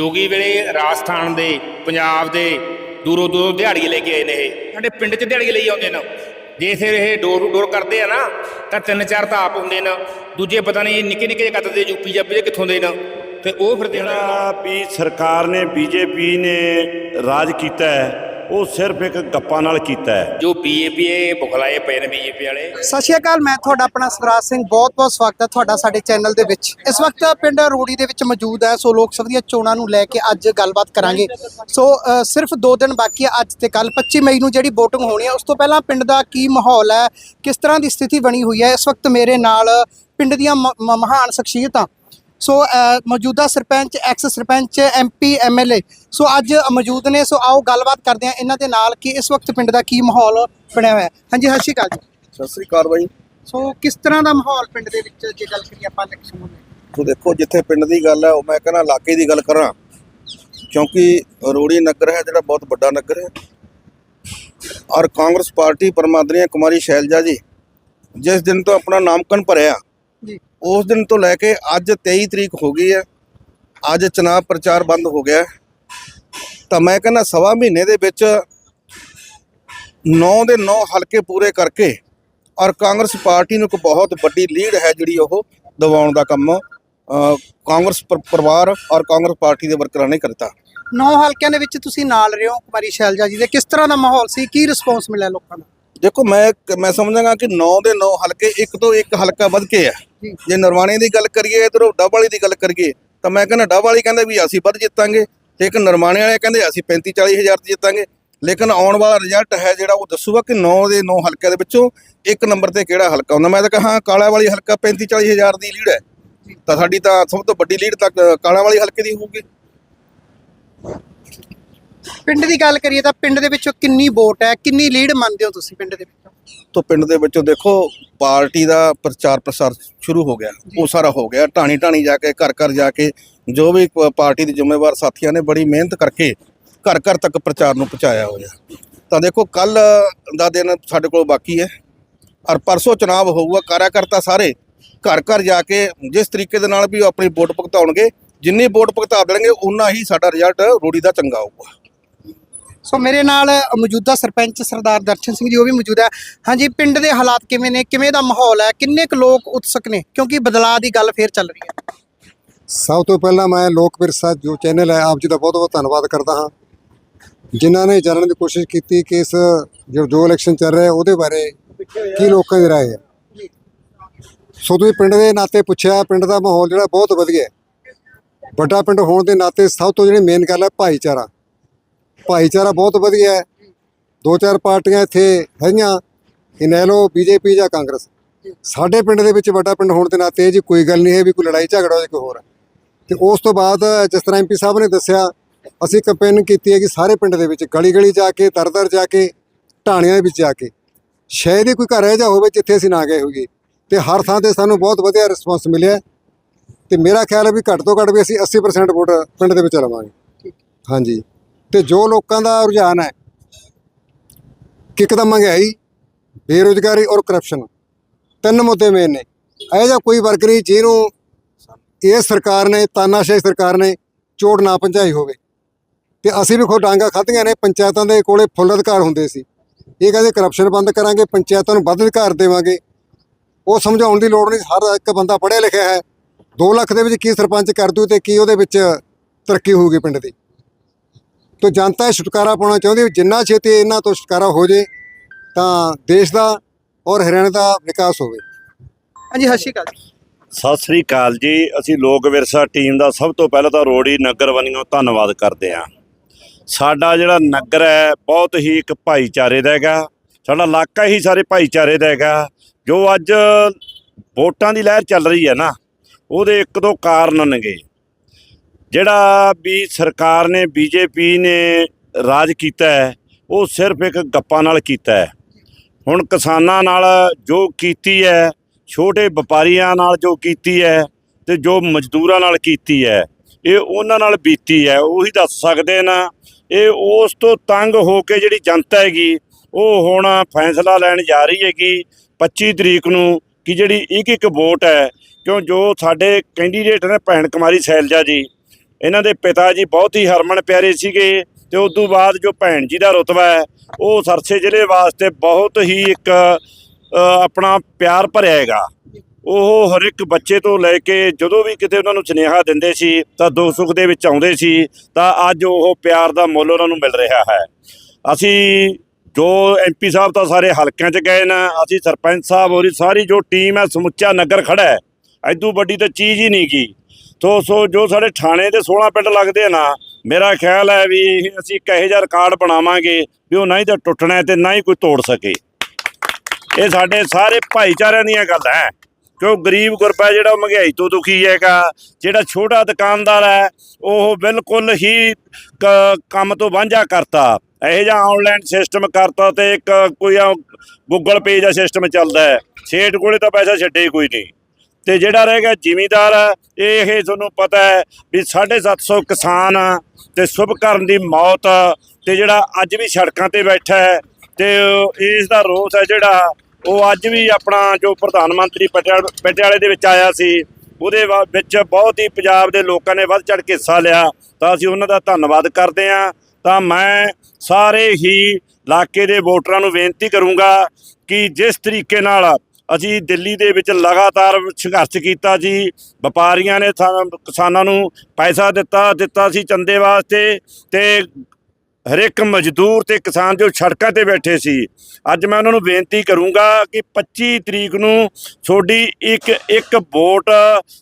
ਜੋਗੀ ਵੇਲੇ ਰਾਜਸਥਾਨ ਦੇ, ਪੰਜਾਬ ਦੇ ਦੂਰੋਂ ਦੂਰੋਂ ਦਿਹਾੜੀ ਲੈ ਕੇ ਆਏ ਨੇ ਇਹ। ਸਾਡੇ ਪਿੰਡ 'ਚ ਦਿਹਾੜੀ ਲਈ ਆਉਂਦੇ ਨੇ। ਜੇ ਫਿਰ ਇਹ ਡੋਰ ਡੋਰ ਕਰਦੇ ਆ ਨਾ, ਤਾਂ ਤਿੰਨ ਚਾਰ ਤਾਂ ਆਪ ਹੁੰਦੇ ਨੇ। ਦੂਜੇ ਪਤਾ ਨਹੀਂ ਨਿੱਕੇ ਨਿੱਕੇ ਜਿਹੇ ਕੱਤ ਦੇ ਯੂਪੀ ਜਾਪੀ ਦੇ ਕਿੱਥੋਂ ਦੇ ਨੇ। ਤੇ ਉਹ ਫਿਰ ਦੇਣਾ ਜਿਹੜਾ ਵੀ ਸਰਕਾਰ ਨੇ ਬੀਜੇਪੀ ਨੇ ਰਾਜ ਕੀਤਾ ਹੈ ਉਹ ਸਿਰਫ ਇੱਕ ਗੱਪਾਂ ਨਾਲ ਕੀਤਾ ਹੈ। ਜੋ ਪੀਏਪੀਏ ਬੁਖਲਾਏ ਪਏ ਨੇ ਬੀਜੇਪੀ ਵਾਲੇ। ਸਤਿ ਸ਼੍ਰੀ ਅਕਾਲ ਮੈਂ ਤੁਹਾਡਾ ਆਪਣਾ ਸਵਰਾਜ ਸਿੰਘ। ਬਹੁਤ-ਬਹੁਤ ਸਵਾਗਤ ਹੈ ਤੁਹਾਡਾ ਸਾਡੇ ਚੈਨਲ ਦੇ ਵਿੱਚ। ਇਸ ਵਕਤ ਪਿੰਡ ਰੋੜੀ ਦੇ ਵਿੱਚ ਮੌਜੂਦ ਹੈ ਸੋ ਲੋਕ ਸਭਾ ਦੀਆਂ ਚੋਣਾਂ ਨੂੰ ਲੈ ਕੇ ਅੱਜ ਗੱਲਬਾਤ ਕਰਾਂਗੇ। ਸੋ ਅ, ਸਿਰਫ 2 ਦਿਨ ਬਾਕੀ ਹੈ ਅੱਜ ਤੇ ਕੱਲ 25 ਮਈ ਨੂੰ ਜਿਹੜੀ VOTING ਹੋਣੀ ਹੈ ਉਸ ਤੋਂ ਪਹਿਲਾਂ ਪਿੰਡ ਦਾ ਕੀ ਮਾਹੌਲ ਹੈ ਕਿਸ ਤਰ੍ਹਾਂ ਦੀ ਸਥਿਤੀ ਬਣੀ ਹੋਈ ਹੈ ਇਸ ਵਕਤ ਮੇਰੇ ਨਾਲ ਪਿੰਡ ਦੀਆਂ ਮ- ਮ- ਮਹਾਨ ਸ਼ਖਸੀਅਤਾਂ ਸੋ ਮੌਜੂਦਾ sarpanch ex sarpanch MP MLA so ਅੱਜ ਮੌਜੂਦ ਨੇ ਸੋ ਆਓ ਗੱਲਬਾਤ ਕਰਦੇ ਹਾਂ ਇਹਨਾਂ ਦੇ ਨਾਲ ਕਿ ਇਸ ਵਕਤ ਪਿੰਡ ਦਾ ਕੀ ਮਾਹੌਲ ਬਣਿਆ ਹੋਇਆ। ਹੈ ਹਾਂਜੀ ਸਤਿ ਸ਼੍ਰੀ ਅਕਾਲ ਜੀ। ਸਤਿ ਸ੍ਰੀ ਅਕਾਲ ਬਾਈ। ਸੋ ਕਿਸ ਤਰ੍ਹਾਂ ਦਾ ਮਾਹੌਲ ਪਿੰਡ ਦੇ ਵਿੱਚ ਜੇ ਗੱਲ ਕਰੀਏ ਆਪਾਂ ਇਲੈਕਸ਼ਨ? ਤੋ ਦੇਖੋ ਜਿੱਥੇ ਪਿੰਡ ਦੀ ਗੱਲ ਹੈ ਉਹ ਮੈਂ ਕਹਿੰਦਾ ਇਲਾਕੇ ਦੀ ਗੱਲ ਕਰਾਂ ਕਿਉਂਕਿ ਰੋੜੀ ਨਗਰ ਹੈ ਜਿਹੜਾ ਬਹੁਤ ਵੱਡਾ ਨਗਰ ਹੈ। ਔਰ ਕਾਂਗਰਸ ਪਾਰਟੀ ਪਰਮਾਦਰੀ ਕੁਮਾਰੀ ਸ਼ੈਲਜਾ ਜੀ ਜਿਸ ਦਿਨ ਤੋਂ ਆਪਣਾ ਨਾਮਕਨ ਭਰਿਆ ਉਸ ਦਿਨ ਤੋਂ ਲੈ ਕੇ ਅੱਜ 23 ਤਰੀਕ ਹੋ ਗਈ ਹੈ। ਅੱਜ ਚੁਣਾਵ ਪ੍ਰਚਾਰ ਬੰਦ ਹੋ ਗਿਆ। ਤਾਂ ਮੈਂ ਕਹਿੰਦਾ ਸਵਾ ਮਹੀਨੇ ਦੇ ਵਿੱਚ 9 ਦੇ 9 ਹਲਕੇ ਪੂਰੇ ਕਰਕੇ ਔਰ ਕਾਂਗਰਸ ਪਾਰਟੀ ਨੂੰ ਇੱਕ ਬਹੁਤ ਵੱਡੀ ਲੀਡ ਹੈ ਜਿਹੜੀ ਉਹ ਦਿਵਾਉਣ ਦਾ ਕੰਮ ਕਾਂਗਰਸ ਪਰ- ਪਰਿਵਾਰ ਔਰ ਕਾਂਗਰਸ ਪਾਰਟੀ ਦੇ ਵਰਕਰਾਂ ਨੇ ਕਰਤਾ। ਨੌ ਹਲਕਿਆਂ ਦੇ ਵਿੱਚ ਤੁਸੀਂ ਨਾਲ ਰਹੇ ਹੋ ਕੁਮਾਰੀ ਸ਼ੈਲਜਾ ਜੀ ਦੇ। ਕਿਸ ਤਰ੍ਹਾਂ ਦਾ ਮਾਹੌਲ ਸੀ? ਕੀ ਰਿਸਪੌਂਸ ਮਿਲਿਆ ਲੋਕਾਂ ਦਾ ਦੇਖੋ ਮੈਂ ਮੈਂ ਸਮਝਾਂਗਾ ਕਿ 9 ਦੇ 9 ਹਲਕੇ ਇੱਕ ਤੋਂ ਇੱਕ ਹਲਕਾ ਵੱਧ ਕੇ ਆ ਜੇ। ਨਰਵਾਣੇ ਦੀ ਗੱਲ ਕਰੀਏ ਇਧਰੋਂ ਡੱਬ ਦੀ ਗੱਲ ਕਰੀਏ, ਤਾਂ ਮੈਂ ਕਹਿੰਦਾ ਡੱਬ ਵਾਲੀ ਕਹਿੰਦੇ ਵੀ ਅਸੀਂ ਵੱਧ ਜਿੱਤਾਂਗੇ, ਤੇ ਇੱਕ ਨਰਵਾਣੇ ਵਾਲੇ ਕਹਿੰਦੇ ਅਸੀਂ 35 40 ਹਜ਼ਾਰ ਤੇ ਜਿੱਤਾਂਗੇ। ਲੇਕਿਨ ਆਉਣ ਵਾਲਾ ਰਿਜ਼ਲਟ ਹੈ ਜਿਹੜਾ ਉਹ ਦੱਸੂਗਾ ਕਿ 9 ਦੇ 9 ਹਲਕਿਆਂ ਦੇ ਵਿੱਚੋਂ ਇੱਕ ਨੰਬਰ ਤੇ ਕਿਹੜਾ ਹਲਕਾ ਹੁੰਦਾ। ਮੈਂ ਤਾਂ ਕਹਾਂ ਕਾਲਾ ਵਾਲੀ ਹਲਕਾ 35 40 ਹਜ਼ਾਰ ਦੀ ਲੀਡ ਹੈ। ਤਾਂ ਸਾਡੀ ਤਾਂ ਸਭ ਤੋਂ ਵੱਡੀ ਲੀਡ ਤਾਂ ਕਾਲਾ ਵਾਲੀ ਹਲਕੇ ਦੀ ਹੋਊਗੀ। ਪਿੰਡ ਦੀ ਗੱਲ ਕਰੀਏ ਤਾਂ ਪਿੰਡ ਦੇ ਵਿੱਚੋਂ ਕਿੰਨੀ ਵੋਟ ਹੈ, ਕਿੰਨੀ ਲੀਡ ਮੰਨਦੇ ਹੋ ਤੁਸੀਂ ਪਿੰਡ ਦੇ ਵਿੱਚੋਂ? ਤੋਂ ਪਿੰਡ ਦੇ ਵਿੱਚੋਂ ਦੇਖੋ, ਪਾਰਟੀ ਦਾ ਪ੍ਰਚਾਰ ਪ੍ਰਸਾਰ ਸ਼ੁਰੂ ਹੋ ਗਿਆ, ਉਹ ਸਾਰਾ ਹੋ ਗਿਆ। ਢਾਣੀ ਢਾਣੀ ਜਾ ਕੇ, ਘਰ ਘਰ ਜਾ ਕੇ, ਜੋ ਵੀ ਪਾਰਟੀ ਦੇ ਜ਼ਿੰਮੇਵਾਰ ਸਾਥੀਆਂ ਨੇ ਬੜੀ ਮਿਹਨਤ ਕਰਕੇ ਘਰ ਘਰ ਤੱਕ ਪ੍ਰਚਾਰ ਨੂੰ ਪਹੁੰਚਾਇਆ ਹੋਇਆ। ਤਾਂ ਦੇਖੋ, ਕੱਲ ਦਾ ਦਿਨ ਸਾਡੇ ਕੋਲ ਬਾਕੀ ਹੈ। ਔਰ ਪਰਸੋਂ ਚੁਣਾਵ ਹੋਊਗਾ ਕਾਰਿਆਕਰਤਾ ਸਾਰੇ ਘਰ ਘਰ ਜਾ ਕੇ ਜਿਸ ਤਰੀਕੇ ਦੇ ਨਾਲ ਵੀ ਉਹ ਆਪਣੀ ਵੋਟ ਭੁਗਤਾਉਣਗੇ, ਜਿੰਨੀ ਵੋਟ ਭੁਗਤਾ ਦੇਣਗੇ ਉਨਾ ਹੀ ਸਾਡਾ ਰਿਜ਼ਲਟ ਰੋੜੀ ਦਾ ਚੰਗਾ ਹੋਊਗਾ। ਸੋ ਮੇਰੇ ਨਾਲ ਮੌਜੂਦਾ ਸਰਪੰਚ ਸਰਦਾਰ ਦਰਸ਼ਨ ਸਿੰਘ ਜੀ, ਉਹ ਵੀ ਮੌਜੂਦ ਹੈ। ਹਾਂਜੀ, ਪਿੰਡ ਦੇ ਹਾਲਾਤ ਕਿਵੇਂ ਨੇ? ਕਿਵੇਂ ਦਾ ਮਾਹੌਲ ਹੈ? ਕਿੰਨੇ ਕੁ ਲੋਕ ਉਤਸਕ ਨੇ? ਕਿਉਂਕਿ ਬਦਲਾਅ ਦੀ ਗੱਲ ਫੇਰ ਚੱਲ ਰਹੀ ਹੈ। ਸਭ ਤੋਂ ਪਹਿਲਾਂ ਮੈਂ ਲੋਕ ਵਿਰਸਾ ਜੋ ਚੈਨਲ ਹੈ, ਆਪ ਜੀ ਦਾ ਬਹੁਤ ਬਹੁਤ ਧੰਨਵਾਦ ਕਰਦਾ ਹਾਂ। ਜਿਨ੍ਹਾਂ ਨੇ ਜਾਣਨ ਦੀ ਕੋਸ਼ਿਸ਼ ਕੀਤੀ ਕਿ ਇਸ ਜੋ ਜੋ ਇਲੈਕਸ਼ਨ ਚੱਲ ਰਿਹਾ ਉਹਦੇ ਬਾਰੇ ਕੀ ਲੋਕਾਂ ਦੀ ਰਾਏ ਹੈ। ਸੋ ਤੁਸੀਂ ਪਿੰਡ ਦੇ ਨਾਤੇ ਪੁੱਛਿਆ, ਪਿੰਡ ਦਾ ਮਾਹੌਲ ਜਿਹੜਾ ਬਹੁਤ ਵਧੀਆ ਹੈ। ਵੱਡਾ ਪਿੰਡ ਹੋਣ ਦੇ ਨਾਤੇ ਸਭ ਤੋਂ ਜਿਹੜੀ ਮੇਨ ਗੱਲ ਹੈ ਭਾਈਚਾਰਾ। ਭਾਈਚਾਰਾ ਬਹੁਤ ਵਧੀਆ ਹੈ। ਦੋ ਚਾਰ ਪਾਰਟੀਆਂ ਇੱਥੇ ਹੈਗੀਆਂ। ਇਨੈਲੋ ਬੀਜੇਪੀ ਜਾਂ ਕਾਂਗਰਸ। ਸਾਡੇ ਪਿੰਡ ਦੇ ਵਿੱਚ ਵੱਡਾ ਪਿੰਡ ਹੋਣ ਦੇ ਨਾਤੇ ਇਹ ਜੀ ਕੋਈ ਗੱਲ ਨਹੀਂ ਹੈ ਵੀ ਕੋਈ ਲੜਾਈ ਝਗੜਾ ਹੋਵੇ ਕੋਈ ਹੋਰ ਹੈ। ਤੇ ਉਸ ਤੋਂ ਬਾਅਦ ਜਿਸ ਤਰ੍ਹਾਂ ਐਮਪੀ ਸਾਹਿਬ ਨੇ ਦੱਸਿਆ ਅਸੀਂ ਕੰਪੇਨ ਕੀਤੀ ਹੈ ਕਿ ਸਾਰੇ ਪਿੰਡ ਦੇ ਵਿੱਚ ਗਲੀ ਗਲੀ ਜਾ ਕੇ ਦਰ ਦਰ ਜਾ ਕੇ ਢਾਣੀਆਂ ਦੇ ਵਿੱਚ ਜਾ ਕੇ। ਸ਼ਾਇਦ ਹੀ ਕੋਈ ਘਰ ਹੈ ਜਾਂ ਹੋਵੇ ਜਿੱਥੇ ਅਸੀਂ ਨਾ ਗਏ ਹੋਈਏ। ਤੇ ਹਰ ਥਾਂ ਤੇ ਸਾਨੂੰ ਬਹੁਤ ਵਧੀਆ ਰਿਸਪਾਂਸ ਮਿਲਿਆ। ਤੇ ਮੇਰਾ ਖਿਆਲ ਹੈ ਵੀ ਘੱਟ ਤੋਂ ਘੱਟ ਵੀ ਅਸੀਂ 80% ਵੋਟ ਪਿੰਡ ਦੇ ਵਿੱਚ ਲਵਾਂਗੇ। ਹਾਂਜੀ। ਤੇ ਜੋ ਲੋਕਾਂ ਦਾ ਰੁਝਾਨ ਹੈ ਕਿ ਇੱਕ ਤਾਂ ਮਹਿੰਗਾਈ, ਬੇਰੁਜ਼ਗਾਰੀ ਔਰ ਕਰਪਸ਼ਨ ਤਿੰਨ ਮੁੱਦੇ ਮੇਨ ਨੇ। ਇਹ ਜਿਹਾ ਕੋਈ ਵਰਗ ਨਹੀਂ ਜਿਹਨੂੰ ਇਹ ਸਰਕਾਰ ਨੇ, ਤਾਨਾਸ਼ਾਹੀ ਸਰਕਾਰ ਨੇ ਚੋਟ ਨਾ ਪਹੁੰਚਾਈ ਹੋਵੇ। ਤੇ ਅਸੀਂ ਵੀ ਖੁਦ ਡਾਂਗਾ ਖਾਧੀਆਂ ਨੇ, ਪੰਚਾਇਤਾਂ ਦੇ ਕੋਲੇ ਫੁੱਲ ਅਧਿਕਾਰ ਹੁੰਦੇ ਸੀ। ਇਹ ਕਹਿੰਦੇ ਕਰਪਸ਼ਨ ਬੰਦ ਕਰਾਂਗੇ, ਪੰਚਾਇਤਾਂ ਨੂੰ ਵੱਧ ਅਧਿਕਾਰ ਦੇਵਾਂਗੇ। ਉਹ ਸਮਝਾਉਣ ਦੀ ਲੋੜ ਨਹੀਂ, ਹਰ ਇੱਕ ਬੰਦਾ ਪੜ੍ਹਿਆ ਲਿਖਿਆ ਹੈ। 2 ਲੱਖ ਦੇ ਵਿੱਚ ਕੀ ਸਰਪੰਚ ਕਰ ਦੂ ਤੇ ਕੀ ਉਹਦੇ ਵਿੱਚ ਤਰੱਕੀ ਹੋਊਗੀ ਪਿੰਡ ਦੀ। ਤੋ ਜਨਤਾ ਇਹ ਛੁਟਕਾਰਾ ਪਾਉਣਾ ਚਾਹੁੰਦੀ ਵੀ ਜਿੰਨਾ ਛੇਤੀ ਇਹਨਾਂ ਤੋਂ ਛੁਟਕਾਰਾ ਹੋ ਜੇ ਤਾਂ ਦੇਸ਼ ਦਾ ਔਰ ਹਰਿਆਣਾ ਦਾ ਵਿਕਾਸ ਹੋਵੇ। ਹਾਂਜੀ ਸਤਿ ਸ਼੍ਰੀ ਅਕਾਲ ਜੀ। ਸਤਿ ਸ੍ਰੀ ਅਕਾਲ ਜੀ। ਅਸੀਂ ਲੋਕ ਵਿਰਸਾ ਟੀਮ ਦਾ ਸਭ ਤੋਂ ਪਹਿਲਾਂ ਤਾਂ ਰੋੜੀ ਨਗਰ ਵਾਲੀਆਂ ਧੰਨਵਾਦ ਕਰਦੇ ਹਾਂ। ਸਾਡਾ ਜਿਹੜਾ ਨਗਰ ਹੈ ਬਹੁਤ ਹੀ ਇੱਕ ਭਾਈਚਾਰੇ ਦਾ ਹੈਗਾ। ਸਾਡਾ ਇਲਾਕਾ ਹੀ ਸਾਰੇ ਭਾਈਚਾਰੇ ਦਾ ਹੈਗਾ। ਜੋ ਅੱਜ ਵੋਟਾਂ ਦੀ ਲਹਿਰ ਚੱਲ ਰਹੀ ਹੈ ਨਾ ਉਹਦੇ ਇੱਕ ਦੋ ਕਾਰਨ ਨੇਗੇ। ਜਿਹੜਾ ਵੀ ਸਰਕਾਰ ਨੇ, ਬੀਜੇਪੀ ਨੇ ਰਾਜ ਕੀਤਾ ਹੈ, ਉਹ ਸਿਰਫ ਇੱਕ ਗੱਪਾਂ ਨਾਲ ਕੀਤਾ ਹੈ। ਹੁਣ ਕਿਸਾਨਾਂ ਨਾਲ ਜੋ ਕੀਤੀ ਹੈ, ਛੋਟੇ ਵਪਾਰੀਆਂ ਨਾਲ ਜੋ ਕੀਤੀ ਹੈ ਤੇ ਜੋ ਮਜ਼ਦੂਰਾਂ ਨਾਲ ਕੀਤੀ ਹੈ, ਇਹ ਉਹਨਾਂ ਨਾਲ ਬੀਤੀ ਹੈ। ਉਹੀ ਦੱਸ ਸਕਦੇ ਨਾ, ਇਹ ਉਸ ਤੋਂ ਤੰਗ ਹੋ ਕੇ ਜਿਹੜੀ ਜਨਤਾ ਹੈਗੀ, ਉਹ ਹੁਣ ਫੈਸਲਾ ਲੈਣ ਜਾ ਰਹੀ ਹੈਗੀ 25 ਤਰੀਕ ਨੂੰ ਕਿ ਜਿਹੜੀ ਇੱਕ ਇੱਕ ਵੋਟ ਹੈ, ਕਿਉਂ ਜੋ ਸਾਡੇ ਕੈਂਡੀਡੇਟ ਨੇ ਭੈਣ ਕੁਮਾਰੀ ਸੈਲਜਾ ਜੀ ਇਹਨਾਂ ਦੇ ਪਿਤਾ ਜੀ ਬਹੁਤ ਹੀ ਹਰਮਨ ਪਿਆਰੇ ਸੀਗੇ ਤੇ ਉਸ ਤੋਂ ਬਾਅਦ ਜੋ ਭੈਣ ਜੀ ਦਾ ਰੁਤਬਾ ਹੈ, ਉਹ ਸਰਸੇ ਜ਼ਿਲ੍ਹੇ ਵਾਸਤੇ ਬਹੁਤ ਹੀ ਇੱਕ ਆਪਣਾ ਪਿਆਰ ਭਰਿਆ ਹੈਗਾ। ਉਹ ਹਰ ਇੱਕ ਬੱਚੇ ਤੋਂ ਲੈ ਕੇ ਜਦੋਂ ਵੀ ਕਿਤੇ ਉਹਨਾਂ ਨੂੰ ਸੁਨੇਹਾ ਦਿੰਦੇ ਸੀ, ਤਾਂ ਦੁੱਖ ਸੁੱਖ ਦੇ ਵਿੱਚ ਆਉਂਦੇ ਸੀ, ਤਾਂ ਅੱਜ ਉਹ ਪਿਆਰ ਦਾ ਮੁੱਲ ਉਹਨਾਂ ਨੂੰ ਮਿਲ ਰਿਹਾ ਹੈ। ਅਸੀਂ ਜੋ ਐਮਪੀ ਸਾਹਿਬ ਤਾਂ ਸਾਰੇ ਹਲਕਿਆਂ 'ਚ ਗਏ ਨੇ, ਅਸੀਂ ਸਰਪੰਚ ਸਾਹਿਬ ਹੋਰੀ ਸਾਰੀ ਜੋ ਟੀਮ ਹੈ, ਸਮੁੱਚਾ ਨਗਰ ਖੜਾ ਹੈ। ਐਦੂ ਵੱਡੀ ਤਾਂ ਚੀਜ਼ ਹੀ ਨਹੀਂ ਗੀ। ਸੋ ਸੋ, ਜੋ ਸਾਡੇ ਥਾਣੇ ਦੇ 16 ਪਿੰਡ ਲੱਗਦੇ ਆ ਨਾ, ਮੇਰਾ ਖਿਆਲ ਹੈ ਵੀ ਅਸੀਂ ਇੱਕ ਇਹੋ ਜਿਹਾ ਰਿਕਾਰਡ ਬਣਾਵਾਂਗੇ ਵੀ ਉਹ ਨਾ ਹੀ ਤਾਂ ਟੁੱਟਣਾ ਹੈ ਤੇ ਨਾ ਹੀ ਕੋਈ ਤੋੜ ਸਕੇ। ਇਹ ਸਾਡੇ ਸਾਰੇ ਭਾਈਚਾਰਿਆਂ ਦੀਆਂ ਗੱਲ ਹੈ। ਕਿਉਂ ਗਰੀਬ ਗੁਰਬਾ ਜਿਹੜਾ ਉਹ ਮਹਿੰਗਾਈ ਤੋਂ ਦੁਖੀ ਹੈਗਾ, ਜਿਹੜਾ ਛੋਟਾ ਦੁਕਾਨਦਾਰ ਹੈ, ਉਹ ਬਿਲਕੁਲ ਹੀ ਕੰਮ ਤੋਂ ਵਾਂਝਾ ਕਰਤਾ। ਇਹੋ ਜਿਹਾ ਆਨਲਾਈਨ ਸਿਸਟਮ ਕਰਤਾ ਤੇ ਇੱਕ ਕੋਈ ਗੂਗਲ ਪੇ ਦਾ ਸਿਸਟਮ ਚੱਲਦਾ ਹੈ। ਸੇਠ ਕੋਲੇ ਤਾਂ ਪੈਸਾ ਛੱਡੇ ਹੀ ਕੋਈ ਨਹੀਂ। ਤੇ ਜਿਹੜਾ ਰਹੇਗਾ ਜ਼ਿਮੀਦਾਰ ਇਹ ਤੁਹਾਨੂੰ ਪਤਾ ਹੈ ਵੀ 750 ਕਿਸਾਨ ਤੇ ਸੁਭਕਰਨ ਦੀ ਮੌਤ ਤੇ ਜਿਹੜਾ ਅੱਜ ਵੀ ਸੜਕਾਂ ਤੇ ਬੈਠਾ ਹੈ ਤੇ ਇਸ ਦਾ ਰੋਸ ਹੈ ਜਿਹੜਾ ਉਹ ਅੱਜ ਵੀ ਆਪਣਾ ਜੋ ਪ੍ਰਧਾਨ ਮੰਤਰੀ ਪਟਿਆਲ- ਪਟਿਆਲੇ ਦੇ ਵਿੱਚ ਆਇਆ ਸੀ, ਉਹਦੇ ਵਾ- ਵਿੱਚ ਬਹੁਤ ਹੀ ਪੰਜਾਬ ਦੇ ਲੋਕਾਂ ਨੇ ਵੱਧ ਚੜ ਕੇ ਹਿੱਸਾ ਲਿਆ, ਤਾਂ ਅਸੀਂ ਉਹਨਾਂ ਦਾ ਧੰਨਵਾਦ ਕਰਦੇ ਹਾਂ। ਤਾਂ ਮੈਂ ਸਾਰੇ ਹੀ ਇਲਾਕੇ ਦੇ ਵੋਟਰਾਂ ਨੂੰ ਬੇਨਤੀ ਕਰੂੰਗਾ ਕਿ ਜਿਸ ਤਰੀਕੇ ਨਾਲ ਅਸੀਂ ਦਿੱਲੀ ਦੇ ਵਿੱਚ ਲਗਾਤਾਰ ਸੰਘਰਸ਼ ਕੀਤਾ ਜੀ ਵਪਾਰੀਆਂ ਨੇ ਸਾਨੂੰ- ਕਿਸਾਨਾਂ ਨੂੰ ਪੈਸਾ ਦਿੱਤਾ ਦਿੱਤਾ ਸੀ ਚੰਦੇ ਵਾਸਤੇ ਤੇ ਹਰੇਕ ਮਜ਼ਦੂਰ ਤੇ ਕਿਸਾਨ ਜੋ ਸੜਕਾਂ ਤੇ ਬੈਠੇ ਸੀ ਅੱਜ ਮੈਂ ਉਹਨਾਂ ਨੂੰ ਬੇਨਤੀ ਕਰੂੰਗਾ ਕਿ 25 ਤਰੀਕ ਨੂੰ ਤੁਹਾਡੀ ਇੱਕ ਇੱਕ ਵੋਟ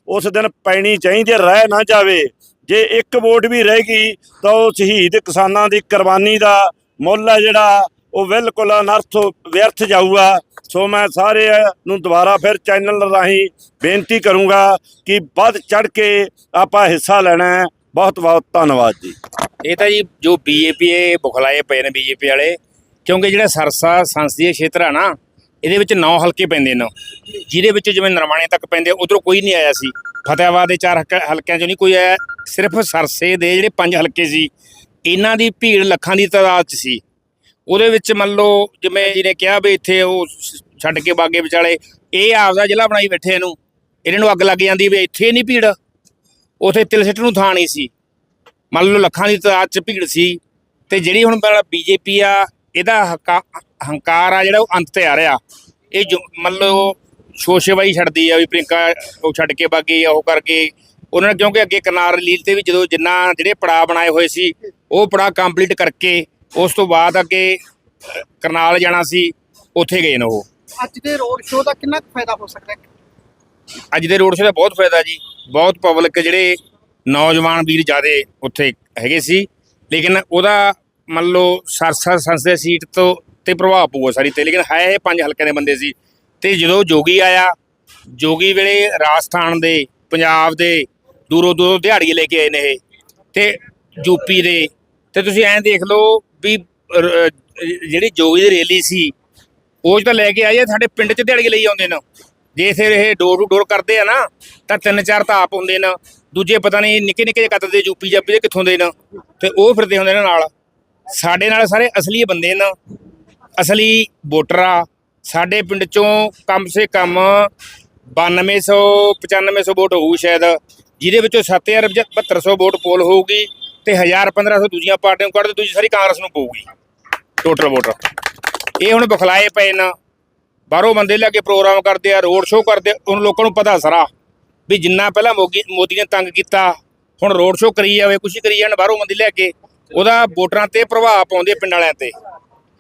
ਉਸ ਦਿਨ ਪੈਣੀ ਚਾਹੀਦੀ ਹੈ, ਰਹਿ ਨਾ ਜਾਵੇ। ਜੇ ਇੱਕ ਵੋਟ ਵੀ ਰਹਿ ਗਈ ਤਾਂ ਉਹ ਸ਼ਹੀਦ ਕਿਸਾਨਾਂ ਦੀ ਕੁਰਬਾਨੀ ਦਾ ਮੁੱਲ ਹੈ ਜਿਹੜਾ ਉਹ ਬਿਲਕੁਲ ਅਨਰਥ ਵਿਅਰਥ ਜਾਊਗਾ। ਸੋ ਮੈਂ ਸਾਰੇ ਨੂੰ ਦੁਬਾਰਾ ਫਿਰ ਚੈਨਲ ਰਾਹੀਂ ਬੇਨਤੀ ਕਰੂੰਗਾ ਕਿ ਵੱਧ ਚੜ ਕੇ ਆਪਾਂ ਹਿੱਸਾ ਲੈਣਾ ਹੈ। ਬਹੁਤ ਬਹੁਤ ਧੰਨਵਾਦ ਜੀ। ਇਹ ਤਾਂ ਜੀ ਜੋ ਬੀਜੇਪੀ ਇਹ ਬੁਖਲਾਏ ਪਏ ਨੇ ਬੀਜੇਪੀ ਵਾਲੇ, ਕਿਉਂਕਿ ਜਿਹੜਾ ਸਰਸਾ ਸੰਸਦੀ ਖੇਤਰ ਆ ਨਾ, ਇਹਦੇ ਵਿੱਚ ਨੌ ਹਲਕੇ ਪੈਂਦੇ ਨੇ। ਜਿਹਦੇ ਵਿੱਚ ਜਿਵੇਂ ਨਰਮਾਣੇ ਤੱਕ ਪੈਂਦੇ, ਉਧਰੋਂ ਕੋਈ ਨਹੀਂ ਆਇਆ ਸੀ। ਫਤਿਆਬਾਦ ਦੇ ਚਾਰ ਹਲਕ- ਹਲਕਿਆਂ ਚੋਂ ਨਹੀਂ ਕੋਈ ਆਇਆ। ਸਿਰਫ ਸਰਸੇ ਦੇ ਜਿਹੜੇ ਪੰਜ ਹਲਕੇ ਸੀ, ਇਹਨਾਂ ਦੀ ਭੀੜ ਲੱਖਾਂ ਦੀ ਤਾਦਾਦ 'ਚ ਸੀ। ਉਹਦੇ ਵਿੱਚ ਮੰਨ ਲਓ ਜਿਵੇਂ ਜਿਹਨੇ ਕਿਹਾ ਵੀ ਇੱਥੇ ਉਹ ਛੱਡ ਕੇ ਬਾਗੇ ਵਿਚਾਲੇ, ਇਹ ਆਪਦਾ ਜ਼ਿਲ੍ਹਾ ਬਣਾਈ ਬੈਠੇ ਇਹਨੂੰ। ਇਹਨਾਂ ਨੂੰ ਅੱਗ ਲੱਗ ਜਾਂਦੀ ਵੀ ਇੱਥੇ ਨਹੀਂ ਭੀੜ। ਉਥੇ ਤਿਲਸਿੱਟ ਨੂੰ ਥਾਂ ਨਹੀਂ ਸੀ। ਮੰਨ ਲਓ ਲੱਖਾਂ ਦੀ ਤਾਦਾਦ 'ਚ ਭੀੜ ਸੀ। ਤੇ ਜਿਹੜੀ ਹੁਣ ਬੀਜੇਪੀ ਆ, ਇਹਦਾ ਹਕਾ- ਹੰਕਾਰ ਆ ਜਿਹੜਾ ਉਹ ਅੰਤ ਤੇ ਆ ਰਿਹਾ। ਇਹ ਜੋ ਮੰਨ ਲਓ ਸ਼ੋਸ਼ੇਬਾਈ ਛੱਡਦੀ ਆ ਵੀ ਪ੍ਰਿੰਕਾ ਉਹ ਛੱਡ ਕੇ ਬਾਗੀ ਆ, ਉਹ ਕਰਕੇ। ਉਹਨਾਂ ਨੇ ਕਿਉਂਕਿ ਅੱਗੇ ਕਰਨਾਲ ਲੀਲ ਤੇ ਵੀ ਜਦੋਂ ਜਿੰਨਾ ਜਿਹੜੇ ਪੜਾਅ ਬਣਾਏ ਹੋਏ ਸੀ, ਉਹ ਪੜਾਅ ਕੰਪਲੀਟ ਕਰਕੇ ਉਸ ਤੋਂ ਬਾਅਦ ਅੱਗੇ ਕਰਨਾਲ ਜਾਣਾ ਸੀ ਉੱਥੇ ਗਏ ਨੇ ਉਹ। ਅੱਜ ਦੇ ਰੋਡ ਸ਼ੋਅ ਦਾ ਕਿੰਨਾ ਕੁ ਫਾਇਦਾ ਹੋ ਸਕਦਾ ਹੈ? ਅੱਜ ਦੇ ਰੋਡ ਸ਼ੋਅ ਦਾ ਬਹੁਤ ਫਾਇਦਾ ਜੀ। ਬਹੁਤ ਪਬਲਿਕ ਜਿਹੜੇ ਨੌਜਵਾਨ ਵੀਰ ਜਿਆਦੇ ਉੱਥੇ ਹੈਗੇ ਸੀ। ਲੇਕਿਨ ਉਹਦਾ ਮੰਨ ਲਓ ਸਰਸਾ ਸੰਸਦੇ ਸੀਟ ਤੋਂ ਤੇ ਪ੍ਰਭਾਵ ਪਊਗਾ ਸਾਰੀ ਤੇ। ਲੇਕਿਨ ਹੈ ਇਹ ਪੰਜ ਹਲਕਿਆਂ ਦੇ ਬੰਦੇ ਸੀ। ਤੇ ਜਦੋਂ ਜੋਗੀ ਆਇਆ ਜੋਗੀ ਵੇਲੇ ਰਾਜਸਥਾਨ ਦੇ ਪੰਜਾਬ ਦੇ ਦੂਰੋਂ ਦੂਰੋਂ ਦਿਹਾੜੀਏ ਲੈ ਕੇ ਆਏ ਨੇ ਇਹ। ਤੇ ਯੂਪੀ ਦੇ। ਤੇ ਤੁਸੀਂ ਐਂ ਦੇਖ ਲਓ ਵੀ ਜਿਹੜੀ ਜੋਗੀ ਦੀ ਰੈਲੀ ਸੀ ਉਹ ਤਾਂ ਲੈ ਕੇ ਆਏ ਆ, ਸਾਡੇ ਪਿੰਡ 'ਚ ਦਿਹਾੜੀ ਲਈ ਆਉਂਦੇ ਨੇ। ਜੇ ਫਿਰ ਇਹ ਡੋਰ ਟੂ ਡੋਰ ਕਰਦੇ ਆ ਨਾ ਤਾਂ ਤਿੰਨ ਚਾਰ ਤਾਂ ਆਪ ਹੁੰਦੇ ਨੇ। ਦੂਜੇ ਪਤਾ ਨਹੀਂ ਨਿੱਕੇ ਨਿੱਕੇ ਜਿਹੇ ਕੱਦ ਦੇ ਯੂਪੀ ਜਾਪੀ ਦੇ ਕਿੱਥੋਂ ਦੇ ਨੇ ਤੇ ਉਹ ਫਿਰਦੇ ਹੁੰਦੇ ਨੇ ਨਾਲ। ਸਾਡੇ ਨਾਲ ਸਾਰੇ ਅਸਲੀ ਬੰਦੇ ਨੇ। ਅਸਲੀ ਵੋਟਰ ਆ। ਸਾਡੇ ਪਿੰਡ ਚੋਂ ਕਮ ਸੇ ਕਮ 9200 9500 ਵੋਟ ਹੋਊ ਸ਼ਾਇਦ। ਜਿਹਦੇ ਵਿੱਚੋਂ 7200 ਵੋਟ ਪੋਲ ਹੋਊਗੀ। ਤੇ 1000 1500 ਦੂਜੀਆਂ ਪਾਰਟੀਆਂ ਨੂੰ ਕੱਢ ਤੇ ਦੂਜੀ ਸਾਰੀ ਕਾਂਗਰਸ ਨੂੰ ਪਊਗੀ। ਟੋਟਲ ਵੋਟਰ ਇਹ ਹੁਣ ਬਖਲਾਏ ਪਏ ਨੇ। ਬਾਹਰੋਂ ਬੰਦੇ ਲੈ ਕੇ ਪ੍ਰੋਗਰਾਮ ਕਰਦੇ ਆ ਰੋਡ ਸ਼ੋਅ ਕਰਦੇ ਆ, ਲੋਕਾਂ ਨੂੰ ਪਤਾ ਸਾਰਾ ਵੀ ਜਿੰਨਾ ਪਹਿਲਾਂ ਮੋਗੀ ਮੋਦੀ ਨੇ ਤੰਗ ਕੀਤਾ ਹੁਣ ਰੋਡ ਸ਼ੋਅ ਕਰੀ ਜਾਵੇ ਕੁਛ ਕਰੀ ਜਾਣ ਬਾਹਰੋਂ ਬੰਦੇ ਲੈ ਕੇ ਉਹਦਾ ਵੋਟਰਾਂ ਤੇ ਪ੍ਰਭਾਵ ਪਾਉਂਦੇ ਪਿੰਡ ਵਾਲਿਆਂ ਤੇ।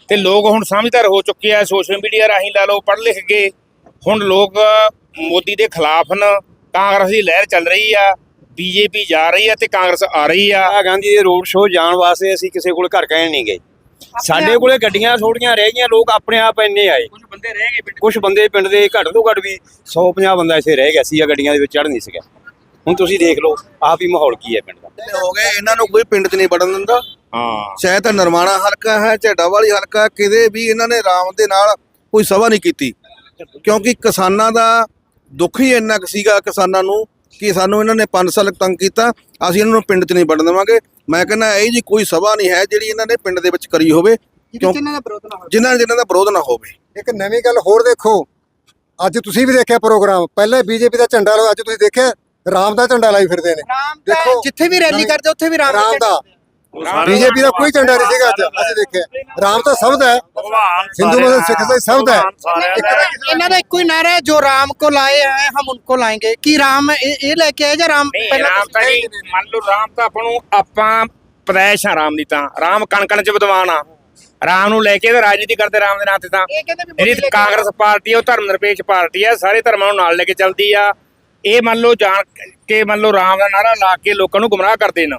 ਤੇ ਲੋਕ ਹੁਣ ਸਮਝਦਾਰ ਹੋ ਚੁੱਕੇ ਆ ਸੋਸ਼ਲ ਮੀਡੀਆ ਰਾਹੀਂ ਲਾ ਲਓ ਪੜ੍ਹ ਲਿਖ ਗਏ ਹੁਣ ਲੋਕ ਮੋਦੀ ਦੇ ਖਿਲਾਫ ਨ ਕਾਂਗਰਸ ਦੀ ਲਹਿਰ ਚੱਲ ਰਹੀ ਆ। ਬੀਜੇਪੀ ਜਾ ਰਹੀ ਆ ਤੇ ਕਾਂਗਰਸ ਆ ਰਹੀ ਆ। ਮਹਾਤਮਾ ਗਾਂਧੀ ਦੇ ਰੋਡ ਸ਼ੋਅ ਜਾਣ ਵਾਸਤੇ ਅਸੀਂ ਕਿਸੇ ਕੋਲ ਘਰ ਕਹਿਣ ਨਹੀਂ ਗਏ ਸਾਡੇ ਕੋਲੇ ਗੱਡੀਆਂ ਥੋੜੀਆਂ ਰਹਿ ਗਈਆਂ ਲੋਕ ਆਪਣੇ ਆਪ ਇੰਨੇ ਆਏ। ਕੁਝ ਬੰਦੇ ਰਹਿ ਗਏ ਪਿੰਡ ਕੁਝ ਬੰਦੇ ਪਿੰਡ ਦੇ ਘੱਟ ਤੋਂ ਘੱਟ ਵੀ 150 ਬੰਦਾ ਇੱਥੇ ਰਹਿ ਗਿਆ ਸੀ ਆ ਗੱਡੀਆਂ ਦੇ ਵਿੱਚ ਚੜ ਨਹੀਂ ਸਕਿਆ। ਹੁਣ ਤੁਸੀਂ ਦੇਖ ਲਓ ਆਪ ਹੀ ਮਾਹੌਲ ਕੀ ਹੈ ਪਿੰਡ ਦਾ। ਹੋ ਗਏ ਇਹਨਾਂ ਨੂੰ ਕੋਈ ਪਿੰਡ 'ਚ ਨਹੀਂ ਵੜਨ ਦਿੰਦਾ। ਹਾਂ। ਤਾਂ ਨਰਮਾਣਾ ਹਲਕਾ ਹੈ ਝੇਡਾ ਵਾਲੀ ਹਲਕਾ ਹੈ, ਕਿਤੇ ਵੀ ਇਹਨਾਂ ਨੇ ਰਾਮ ਦੇ ਨਾਲ ਕੋਈ ਸਭਾ ਨਹੀਂ ਕੀਤੀ। ਕਿਉਂਕਿ ਕਿਸਾਨਾਂ ਦਾ ਦੁੱਖ ਹੀ ਇੰਨਾ ਕੁ ਸੀਗਾ ਕਿਸਾਨਾਂ ਨੂੰ ਕਿ ਸਾਨੂੰ ਇਹਨਾਂ ਨੇ 5 ਸਾਲ ਤੰਗ ਕੀਤਾ ਅਸੀਂ ਇਹਨਾਂ ਨੂੰ ਪਿੰਡ 'ਚ ਨਹੀਂ ਵੜਨ ਦੇਵਾਂਗੇ। ਮੈਂ ਕਹਿੰਦਾ ਇਹ ਜੀ ਕੋਈ ਸਭਾ ਨਹੀਂ ਹੈ ਜਿਹੜੀ ਇਹਨਾਂ ਨੇ ਪਿੰਡ ਦੇ ਵਿੱਚ ਕਰੀ ਹੋਵੇ 'ਚ ਇਹਨਾਂ ਦਾ ਵਿਰੋਧ ਨਾ ਹੋਵੇ। ਜਿਨ੍ਹਾਂ ਜਿਨ੍ਹਾਂ ਦਾ ਵਿਰੋਧ ਨਾ ਹੋਵੇ। ਇੱਕ ਨਵੀਂ ਗੱਲ ਹੋਰ ਦੇਖੋ ਅੱਜ ਤੁਸੀਂ ਵੀ ਦੇਖਿਆ ਪ੍ਰੋਗਰਾਮ ਪਹਿਲੇ ਬੀਜੇਪੀ ਦਾ ਝੰਡਾ ਲੋ ਅੱਜ ਤੁਸੀਂ ਦੇਖਿਆ ਰਾਮ ਦਾ ਝੰਡਾ ਲਾਈ ਫਿਰਦੇ ਨੇ। ਦੇਖੋ, ਜਿੱਥੇ ਵੀ ਰੈਲੀ ਕਰਦੇ ਉੱਥੇ ਵੀ ਰਾਮ ਦਾ ਬੀਜੇਪੀ ਦਾ ਕੋਈ ਝੰਡਾ ਨਹੀਂ ਸੀਗਾ ਅੱਜ ਅਸੀਂ ਦੇਖਿਆ। ਰਾਮ ਤਾਂ ਸਭ ਹੈ। ਹਿੰਦੂ ਮੁਸਲਮਾਨ ਸਿੱਖ ਇਸਾਈ ਸਭ ਹੈ। ਇਹਨਾਂ ਦਾ ਇੱਕੋ ਨਾਰਾ ਹੈ ਜੋ ਰਾਮ ਕੋ ਲਾਏ ਹੈ ਹਮ ਉਨਕੋ ਲਾਏਂਗੇ। ਕੀ ਰਾਮ ਇਹ ਲੈ ਕੇ ਆਏ ਜਾਂ ਰਾਮ ਨਹੀਂ ਰਾਮ ਤਾਂ ਨਹੀਂ। ਮੰਨ ਲਓ ਰਾਮ ਤਾਂ ਆਪਾਂ ਨੂੰ ਆਪਾਂ ਪ੍ਰਦੇਸ਼ ਆ ਰਾਮ ਦੀ ਤਾਂ। ਰਾਮ ਕਣ ਕਣ ਚ ਵਿਦਵਾਨ ਆ। ਰਾਮ ਨੂੰ ਲੈ ਕੇ ਤਾਂ ਰਾਜਨੀਤੀ ਕਰਦੇ ਰਾਮ ਦੇ ਨਾਂ ਤੇ ਤਾਂ। ਇਹ ਕਹਿੰਦੇ ਜਿਹੜੀ ਕਾਂਗਰਸ ਪਾਰਟੀ ਆ ਉਹ ਧਰਮ ਨਿਰਪੇਖ ਪਾਰਟੀ ਆ। ਸਾਰੇ ਧਰਮਾਂ ਨੂੰ ਨਾਲ ਲੈ ਕੇ ਚੱਲਦੀ ਆ। ਇਹ ਮੰਨ ਲਓ ਜਾਣ ਕੇ ਮੰਨ ਲਓ ਰਾਮ ਦਾ ਨਾਰਾ ਲਾ ਕੇ ਲੋਕਾਂ ਨੂੰ ਗੁੰਮਰਾਹ ਕਰਦੇ ਨੇ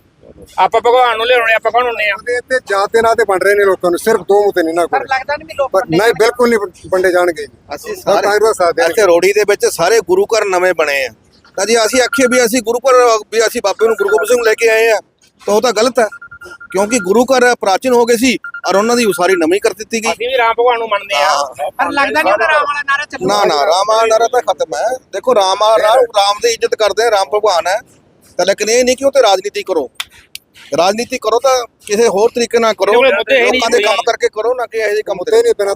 ਆਪਾਂ ਭਗਵਾਨ ਨੂੰ ਲਿਆਉਣੇ ਆਪਾਂ ਕੌਣ ਹੁੰਨੇ ਆ। ਉਹਦੇ ਤੇ ਜਾਤ ਦੇ ਨਾਂ ਤੇ ਵੰਡ ਰਹੇ ਨੇ ਲੋਕਾਂ ਨੂੰ ਸਿਰਫ ਦੋ ਮੁੱਦੇ ਨਹੀਂ ਨਾ ਪਰ ਕੋਲ। ਲੱਗਦਾ ਨਹੀਂ ਵੀ ਲੋਕ ਪਰ ਨਹੀਂ ਬਿਲਕੁਲ ਨਹੀਂ ਵੰਡੇ ਜਾਣਗੇ ਅਸੀਂ ਸਾਰੇ ਕਾਂਗਰਸ ਸਾਥ ਦੇਣਗੇ। ਇੱਥੇ ਰੋੜੀ ਦੇ ਵਿੱਚ ਸਾਰੇ ਗੁਰੂ ਘਰ ਨਵੇਂ ਬਣੇ ਆ। ਤਾਂ ਜੀ ਅਸੀਂ ਆਖੀਏ ਵੀ ਅਸੀਂ ਗੁਰੂ ਘਰ ਵੀ ਅਸੀਂ ਬਾਬੇ ਨੂੰ ਗੁਰੂ ਗੋਬਿੰਦ ਸਿੰਘ ਲੈ ਕੇ ਆਏ ਆ ਤਾਂ ਉਹ ਤਾਂ ਗਲਤ ਹੈ। ਕਿਉਂਕਿ ਗੁਰੂ ਘਰ ਪ੍ਰਾਚੀਨ ਹੋ ਗਏ ਸੀ ਔਰ ਉਹਨਾਂ ਦੀ ਉਸਾਰੀ ਨਵੀਂ ਕਰ ਦਿੱਤੀ ਗਈ। ਅਸੀਂ ਵੀ ਰਾਮ ਭਗਵਾਨ ਨੂੰ ਮੰਨਦੇ ਆ। ਪਰ ਲੱਗਦਾ ਨਹੀਂ ਉਹਦਾ ਰਾਮ ਵਾਲਾ ਨਾਰਾ ਚੱਲੂ ਨਾ ਨਾ ਰਾਮਾ ਨਾਰਾ ਤਾਂ ਖਤਮ ਹੈ। ਦੇਖੋ ਰਾਮਾ ਰਾਮ ਰਾਮ ਦੀ ਇੱਜ਼ਤ ਕਰਦੇ ਆ ਰਾਮ ਭਗਵਾਨ ਹੈ। ਤਾਂ ਲੇਕਿਨ ਇਹ ਨਹੀਂ ਕਿ ਉਹ ਤੇ ਰਾਜਨੀਤੀ ਕਰੋ। ਰਾਜਨੀਤੀ ਕਰੋ ਤਾਂ ਕਿਸੇ ਹੋਰ ਤਰੀਕੇ ਨਾਲ ਕਰੋ ਲੋਕਾਂ ਦੇ। ਕੰਮ ਕਰਕੇ ਕਰੋ ਨਾ ਕਿ ਇਹੋ ਜਿਹੇ ਕੰਮ ਤੇ ਨਹੀਂ ਬਿਨਾਂ